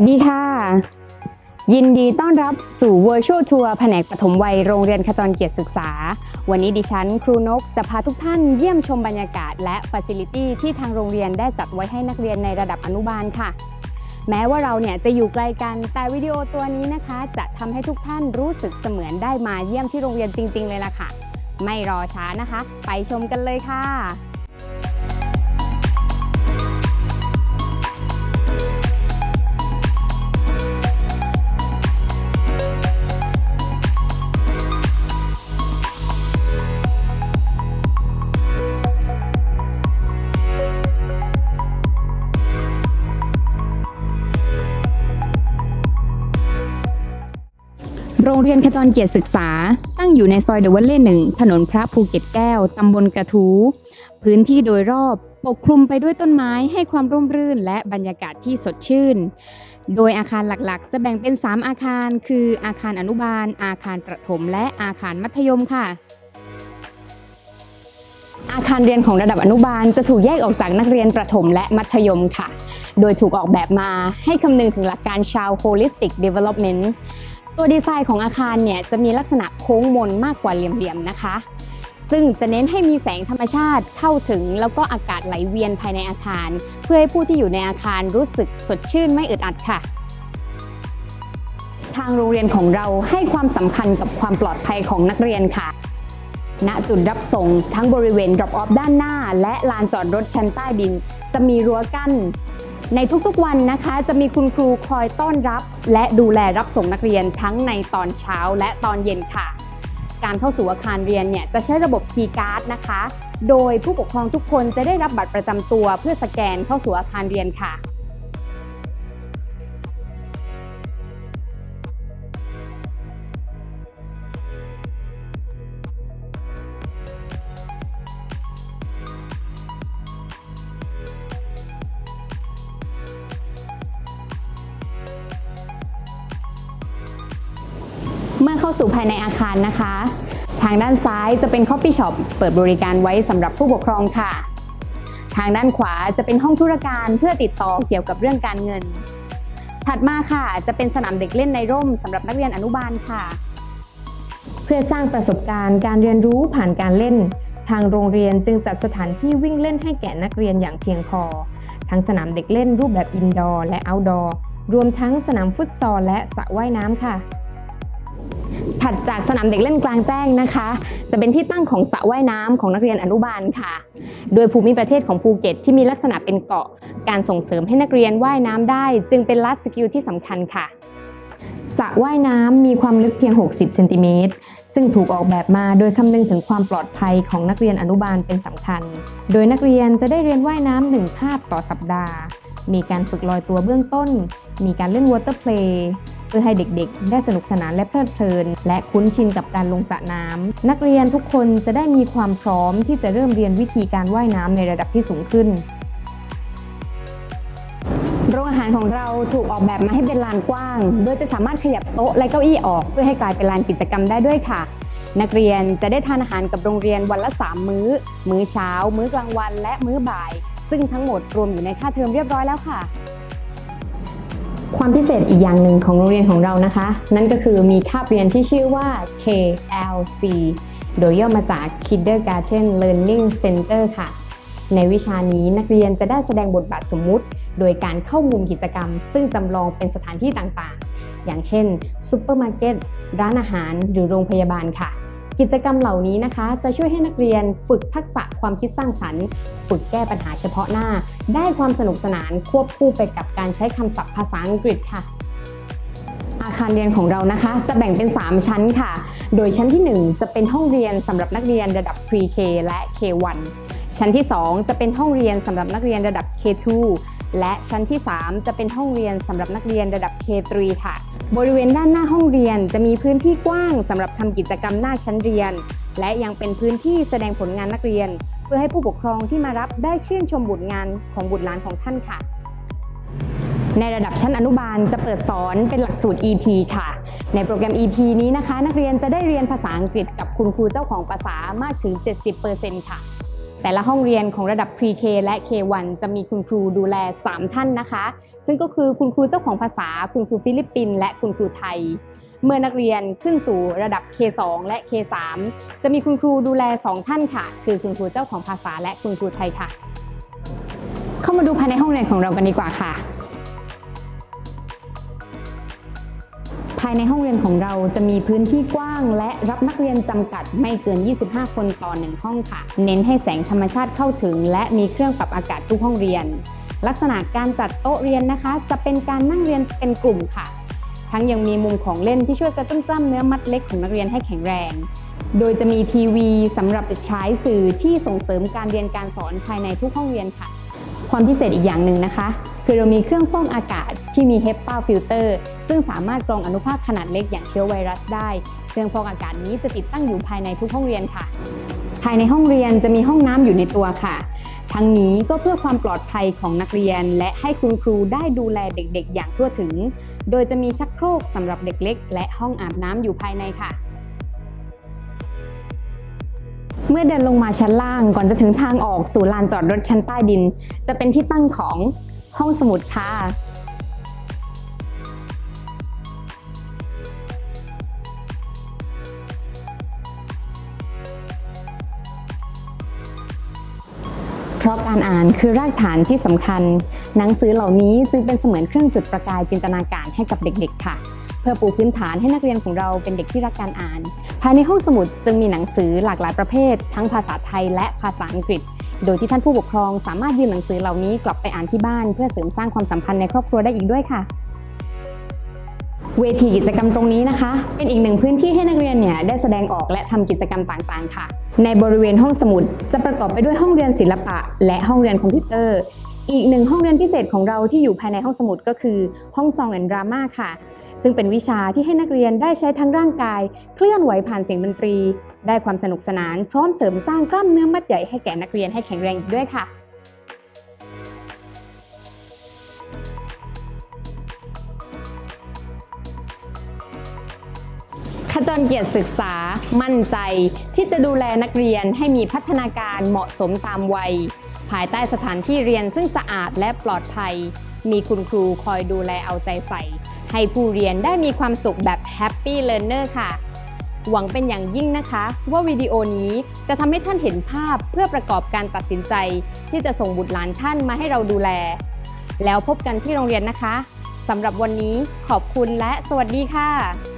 วัสดีค่ะ ยินดีต้อนรับสู่ Virtual Tour แผนกปฐมวัยโรงเรียนขจรเกียรติศึกษา วันนี้ดิฉันครูนกจะพาทุกท่านเยี่ยมชมบรรยากาศ และ Facility ที่ทางโรงเรียนได้จัดไว้ให้นักเรียนในระดับอนุบาลค่ะ แม้ว่าเราเนี่ยจะอยู่ไกลกันแต่วิดีโอตัวนี้นะคะ จะทำให้ทุกท่านรู้สึกเสมือนได้มาเยี่ยมที่โรงเรียนจริง ๆ เลยล่ะค่ะ ไม่รอช้านะคะ ไปชมกันเลยค่ะ โรงเรียนขจรเกียรติศึกษา ตั้งอยู่ในซอยเดอะวัลเล่หนึ่งถนนพระภูเก็ตแก้ว ตำบลกระทูพื้นที่โดยรอบปกคลุมไปด้วยต้นไม้ให้ความร่มรื่นและบรรยากาศที่สดชื่น โดยอาคารหลักๆ จะแบ่งเป็น 3 อาคาร คืออาคารอนุบาล อาคารประถม และอาคารมัธยมค่ะ อาคารเรียนของระดับอนุบาลจะถูกแยกออกจากนักเรียนประถมและมัธยมค่ะ โดยถูกออกแบบมาให้คำนึงถึงหลักการชาว holistic development ตัวดีไซน์ของอาคารเนี่ยจะมีลักษณะโค้งมนมากกว่าเหลี่ยมๆนะคะ ซึ่งจะเน้นให้มีแสงธรรมชาติเข้าถึงแล้วก็อากาศไหลเวียนภายในอาคาร เพื่อให้ผู้ที่อยู่ในอาคารรู้สึกสดชื่นไม่อึดอัดค่ะทางโรงเรียนของเราให้ความสำคัญกับความปลอดภัยของนักเรียนค่ะ ณ จุดรับส่งทั้งบริเวณ drop off ด้านหน้า และลานจอดรถชั้นใต้ดิน จะมีรั้วกั้น ในทุกๆวันนะคะจะมีคุณครูคอยต้อนรับ และดูแลรับส่งนักเรียนทั้งในตอนเช้าและตอนเย็นค่ะ การเข้าสู่อาคารเรียนเนี่ยจะใช้ระบบคีย์การ์ดนะคะ โดยผู้ปกครองทุกคนจะได้รับบัตรประจำตัวเพื่อสแกนเข้าสู่อาคารเรียนค่ะาสู่ภายในอาคารนะคะ ทางด้านซ้ายจะเป็น Coffee Shop เปิดบริการไว้สำหรับผู้ปกครองค่ะ ทางด้านขวาจะเป็นห้องธุรการเพื่อติดต่อเกี่ยวกับเรื่องการเงิน ถัดมาค่ะจะเป็นสนามเด็กเล่นในร่มสำหรับนักเรียนอนุบาลค่ะ เพื่อสร้างประสบการณ์การเรียนรู้ผ่านการเล่นทางโรงเรียนจึงจัดสถานที่วิ่งเล่นให้แก่นักเรียนอย่างเพียงพอ ทั้งสนามเด็กเล่นรูปแบบอินดอร์และเอาท์ดอร์ รวมทั้งสนามฟุตซอลและสระว่ายน้ำค่ะ ถัดจากสนามเด็กเล่นกลางแจ้งนะคะ จะเป็นที่ตั้งของสระว่ายน้ำของนักเรียนอนุบาลค่ะ โดยภูมิประเทศของภูเก็ตที่มีลักษณะเป็นเกาะ การส่งเสริมให้นักเรียนว่ายน้ำได้ จึงเป็นไลฟ์สกิลที่สำคัญค่ะสระว่ายน้ำมีความลึกเพียง 60 เซนติเมตร ซึ่งถูกออกแบบมาโดยคำนึงถึงความปลอดภัยของนักเรียนอนุบาลเป็นสำคัญ โดยนักเรียนจะได้เรียนว่ายน้ำหนึ่งคาบต่อสัปดาห์ มีการฝึกลอยตัวเบื้องต้น มีการเล่นวอเตอร์เพลย์ เพื่อให้เด็กๆ ได้สนุกสนานและเพลิดเพลิน และคุ้นชินกับการลงสระน้ำนักเรียนทุกคนจะได้มีความพร้อมที่จะเริ่มเรียนวิธีการว่ายน้ำในระดับที่สูงขึ้นโรงอาหารของเราถูกออกแบบมาให้เป็นลานกว้าง โดยจะสามารถขยับโต๊ะและเก้าอี้ออก เพื่อให้กลายเป็นลานกิจกรรมได้ด้วยค่ะ นักเรียนจะได้ทานอาหารกับโรงเรียนวันละ 3 มื้อ มื้อเช้า มื้อกลางวัน และมื้อบ่าย ซึ่งทั้งหมดรวมอยู่ในค่าเทอมเรียบร้อยแล้วค่ะ ความพิเศษอีกอย่างหนึ่งของโรงเรียนของเรานะคะ นั่นก็คือมีคาบเรียนที่ชื่อว่า KLC โดยย่อมาจาก Kindergarten Learning Center ค่ะ ในวิชานี้นักเรียนจะได้แสดงบทบาทสมมุติ โดยการเข้ามุมกิจกรรม ซึ่งจำลองเป็นสถานที่ต่างๆ อย่างเช่นซูเปอร์มาร์เก็ตร้านอาหารหรือโรงพยาบาลค่ะ กิจกรรมเหล่านี้นะคะ จะช่วยให้นักเรียนฝึกทักษะความคิดสร้างสรรค์ ฝึกแก้ปัญหาเฉพาะหน้า ได้ความสนุกสนานควบคู่ไปกับการใช้คำศัพท์ภาษาอังกฤษค่ะ อาคารเรียนของเรานะคะ จะแบ่งเป็น 3 ชั้นค่ะ โดยชั้นที่ 1 จะเป็นห้องเรียนสำหรับนักเรียนระดับ Pre-K และ K1 ชั้นที่ 2 จะเป็นห้องเรียนสำหรับนักเรียนระดับ K2 และชั้นที่ 3 จะเป็นห้องเรียนสำหรับนักเรียนระดับ K3 ค่ะ บริเวณด้านหน้าห้องเรียนจะมีพื้นที่กว้างสำหรับทำกิจกรรมหน้าชั้นเรียน และยังเป็นพื้นที่แสดงผลงานนักเรียน เพื่อให้ผู้ปกครองที่มารับได้ชื่นชมบุตรงานของบุตรหลานของท่านค่ะ ในระดับชั้นอนุบาลจะเปิดสอนเป็นหลักสูตร EP ค่ะ ในโปรแกรม EP นี้นะคะ นักเรียนจะได้เรียนภาษาอังกฤษกับคุณครูเจ้าของภาษามากถึง 70%ค่ะ แต่ละห้องเรียนของระดับ Pre-K และ K1 จะมีคุณครูดูแล 3 ท่านนะคะ ซึ่งก็คือคุณครูเจ้าของภาษา คุณครูฟิลิปปินส์และคุณครูไทย เมื่อนักเรียนขึ้นสู่ระดับ K2 และ K3 จะมีคุณครูดูแล 2 ท่านค่ะ คือคุณครูเจ้าของภาษาและคุณครูไทยค่ะ เข้ามาดูภายในห้องเรียนของเรากันดีกว่าค่ะายในห้องเรียนของเราจะมีพื้นที่กว้าง และรับนักเรียนจำกัดไม่เกิน 25 คนต่อหนึ่งห้องค่ะ เน้นให้แสงธรรมชาติเข้าถึง และมีเครื่องปรับอากาศทุกห้องเรียน ลักษณะการจัดโต๊ะเรียนนะคะ จะเป็นการนั่งเรียนเป็นกลุ่มค่ะ ทั้งยังมีมุมของเล่นที่ช่วยกระตุ้นกล้ามเนื้อมัดเล็กของนักเรียนให้แข็งแรง โดยจะมีทีวีสำหรับฉายสื่อที่ส่งเสริมการเรียนการสอนภายในทุกห้องเรียนค่ะ ความพิเศษอีกอย่างหนึ่งนะคะ คือเรามีเครื่องฟอกอากาศที่มี HEPA filter ซึ่งสามารถกรองอนุภาคขนาดเล็กอย่างเชื้อไวรัสได้ เครื่องฟอกอากาศนี้จะติดตั้งอยู่ภายในทุกห้องเรียนค่ะ ภายในห้องเรียนจะมีห้องน้ำอยู่ในตัวค่ะ ทั้งนี้ก็เพื่อความปลอดภัยของนักเรียน และให้คุณครูได้ดูแลเด็กๆ อย่างทั่วถึง โดยจะมีชักโครกสำหรับเด็กเล็ก และห้องอาบน้ำอยู่ภายในค่ะ เมื่อเดินลงมาชั้นล่างก่อนจะถึงทางออกสู่ลานจอดรถชั้นใต้ดิน จะเป็นที่ตั้งของห้องสมุดค่ะเพราะการอ่านคือรากฐานที่สำคัญ หนังสือเหล่านี้จึงเป็นเสมือนเครื่องจุดประกายจินตนาการให้กับเด็กๆค่ะ พื่อปูพื้นฐานให้นักเรียนของเราเป็นเด็กที่รักการอ่าน ภายในห้องสมุดจึงมีหนังสือหลากหลายประเภท ทั้งภาษาไทยและภาษาอังกฤษ โดยที่ท่านผู้ปกครองสามารถยืมหนังสือเหล่านี้กลับไปอ่านที่บ้าน เพื่อเสริมสร้างความสัมพันธ์ในครอบครัวได้อีกด้วยค่ะเวทีกิจกรรมตรงนี้นะคะ เป็นอีกหนึ่งพื้นที่ให้นักเรียนเนี่ยได้แสดงออกและทำกิจกรรมต่างๆ ค่ะ ในบริเวณห้องสมุดจะประกอบไปด้วยห้องเรียนศิลปะ และห้องเรียนคอมพิวเตอร์ อีกหนึ่งห้องเรียนพิเศษของเราที่อยู่ภายในห้องสมุดก็คือ ห้องซองแอนดราม่าค่ะ ซึ่งเป็นวิชาที่ให้นักเรียนได้ใช้ทั้งร่างกาย เคลื่อนไหวผ่านเสียงดนตรี ได้ความสนุกสนาน พร้อมเสริมสร้างกล้ามเนื้อมัดใหญ่ให้แก่นักเรียนให้แข็งแรงอีกด้วยค่ะขจรเกียรติศึกษามั่นใจที่จะดูแลนักเรียนให้มีพัฒนาการเหมาะสมตามวัย ภายใต้สถานที่เรียนซึ่งสะอาดและปลอดภัย มีคุณครูคอยดูแลเอาใจใส่ ให้ผู้เรียนได้มีความสุขแบบ Happy Learner ค่ะ หวังเป็นอย่างยิ่งนะคะ ว่าวิดีโอนี้จะทำให้ท่านเห็นภาพเพื่อประกอบการตัดสินใจ ที่จะส่งบุตรหลานท่านมาให้เราดูแล แล้วพบกันที่โรงเรียนนะคะสำหรับวันนี้ขอบคุณและสวัสดีค่ะ